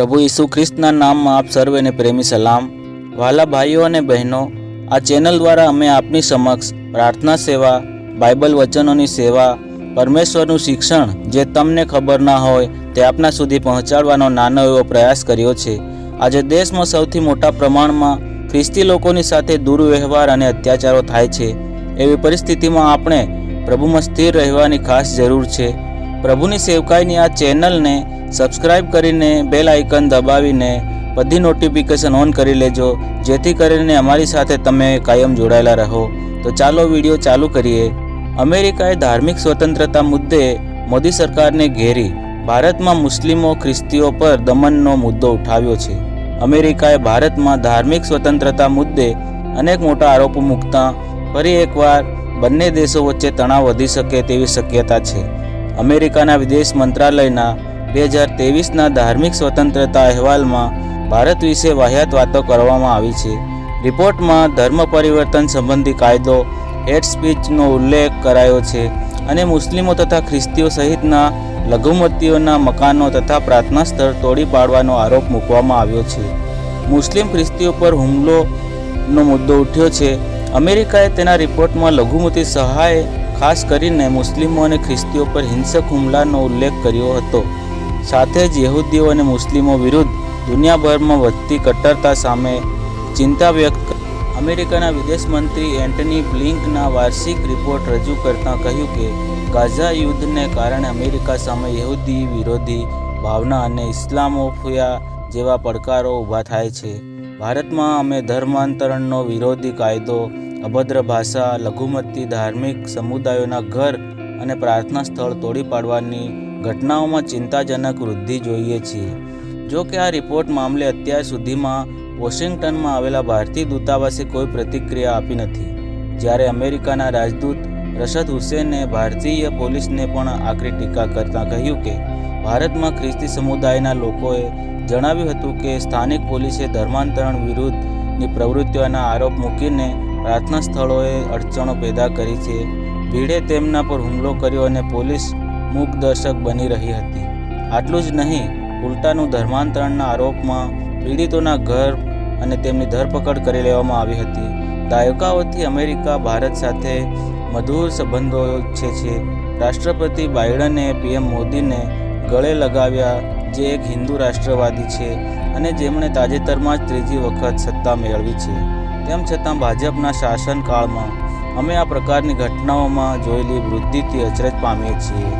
પ્રભુ ઈસુ ખ્રિસ્તના નામમાં આપ સર્વેને પ્રેમી સલામ. વાલા ભાઈઓ અને બહેનો, આ ચેનલ દ્વારા અમે આપની સમક્ષ પ્રાર્થના સેવા, બાઇબલ વચનોની સેવા, પરમેશ્વરનું શિક્ષણ જે તમને ખબર ના હોય તે આપના સુધી પહોંચાડવાનો નાનો એવો પ્રયાસ કર્યો છે. આજે દેશમાં સૌથી મોટા પ્રમાણમાં ખ્રિસ્તી લોકોની સાથે દુર્વ્યવહાર અને અત્યાચારો થાય છે. એવી પરિસ્થિતિમાં આપણે પ્રભુમાં સ્થિર રહેવાની ખાસ જરૂર છે. પ્રભુની સેવકાઈની આ ચેનલને સબસ્ક્રાઇબ કરીને બેલ આઇકન દબાવીને બધી નોટિફિકેશન ઓન કરી લેજો, જેથી કરીને અમારી સાથે તમે કાયમ જોડાયેલા રહો. તો ચાલો વીડિયો ચાલુ કરીએ. અમેરિકાએ ધાર્મિક સ્વતંત્રતા મુદ્દે મોદી સરકારને ઘેરી ભારતમાં મુસ્લિમો, ખ્રિસ્તીઓ પર દમનનો મુદ્દો ઉઠાવ્યો છે. અમેરિકાએ ભારતમાં ધાર્મિક સ્વતંત્રતા મુદ્દે અનેક મોટા આરોપો મૂકતા ફરી એકવાર બંને દેશો વચ્ચે તણાવ વધી શકે તેવી શક્યતા છે. અમેરિકાના વિદેશ મંત્રાલયના બે હજાર તેવીસના ધાર્મિક સ્વતંત્રતા અહેવાલમાં ભારત વિશે વાહિયાત વાતો કરવામાં આવી છે. રિપોર્ટમાં ધર્મ પરિવર્તન સંબંધી કાયદો, હેટ સ્પીચનો ઉલ્લેખ કરાયો છે અને મુસ્લિમો તથા ખ્રિસ્તીઓ સહિતના લઘુમતીઓના મકાનો તથા પ્રાર્થના સ્થળ તોડી પાડવાનો આરોપ મૂકવામાં આવ્યો છે. મુસ્લિમ ખ્રિસ્તીઓ પર હુમલોનો મુદ્દો ઉઠ્યો છે. અમેરિકાએ તેના રિપોર્ટમાં લઘુમતી સહાય ખાસ કરીને મુસ્લિમો અને ખ્રિસ્તીઓ પર હિંસક હુમલાનો ઉલ્લેખ કર્યો હતો. સાથે જ યહૂદીઓ અને મુસ્લિમો વિરુદ્ધ દુનિયાભરમાં વધતી કટ્ટરતા સામે ચિંતા વ્યક્ત અમેરિકાના વિદેશ મંત્રી એન્ટની બ્લિંકના વાર્ષિક રિપોર્ટ રજૂ કરતાં કહ્યું કે, ગાઝા યુદ્ધને કારણે અમેરિકા સામે યહૂદી વિરોધી ભાવના અને ઇસ્લામોફિયા જેવા પડકારો ઊભા થાય છે. ભારતમાં અમે ધર્માંતરણનો વિરોધી કાયદો અભદ્ર ભાષા, લઘુમતી, ધાર્મિક સમુદાયોના ઘર અને પ્રાર્થના સ્થળ તોડી પાડવાની ઘટનાઓમાં ચિંતાજનક વૃદ્ધિ જોઈએ છીએ. જો કે આ રિપોર્ટ મામલે અત્યાર સુધીમાં વોશિંગ્ટનમાં આવેલા ભારતીય દૂતાવાસે કોઈ પ્રતિક્રિયા આપી નથી. જ્યારે અમેરિકાના રાજદૂત રશદ હુસેને ભારતીય પોલીસને પણ આકરી ટીકા કરતાં કહ્યું કે, ભારતમાં ખ્રિસ્તી સમુદાયના લોકોએ જણાવ્યું હતું કે, સ્થાનિક પોલીસે ધર્માંતરણ વિરુદ્ધની પ્રવૃત્તિઓના આરોપ મૂકીને પ્રાર્થના સ્થળોએ અડચણો પેદા કરી છે. ભીડે તેમના પર હુમલો કર્યો અને પોલીસ મૂકદર્શક બની રહી હતી. આટલું જ નહીં, ઉલટાનું ધર્માંતરણના આરોપમાં પીડિતોના ઘર અને તેમની ધરપકડ કરી લેવામાં આવી હતી. દાયકાઓથી અમેરિકા, ભારત સાથે મધુર સંબંધો ઈચ્છે છે. રાષ્ટ્રપતિ બાઇડને પીએમ મોદીને ગળે લગાવ્યા જે એક હિન્દુ રાષ્ટ્રવાદી છે અને જેમણે તાજેતરમાં જ ત્રીજી વખત સત્તા મેળવી છે. તેમ છતાં ભાજપના શાસનકાળમાં અમે આ પ્રકારની ઘટનાઓમાં જોયેલી વૃદ્ધિથી અચરજ પામીએ છીએ.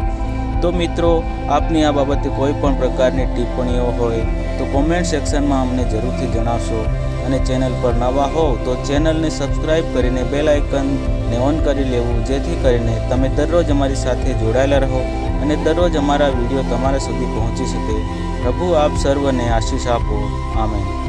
તો મિત્રો, આપની આ બાબતે કોઈ પણ પ્રકારની ટિપ્પણીઓ હોય તો કોમેન્ટ સેક્શનમાં અમને જરૂરથી જણાવશો અને ચેનલ પર નવા હોવ તો ચેનલને સબસ્ક્રાઇબ કરીને બેલ આઇકનને ઓન કરી લેવું, જેથી કરીને તમે દરરોજ અમારી સાથે જોડાયેલા રહો અને દરરોજ અમારા વીડિયો તમારા સુધી પહોંચી શકે. પ્રભુ આપ સર્વને આશીષ આપો. આમેન.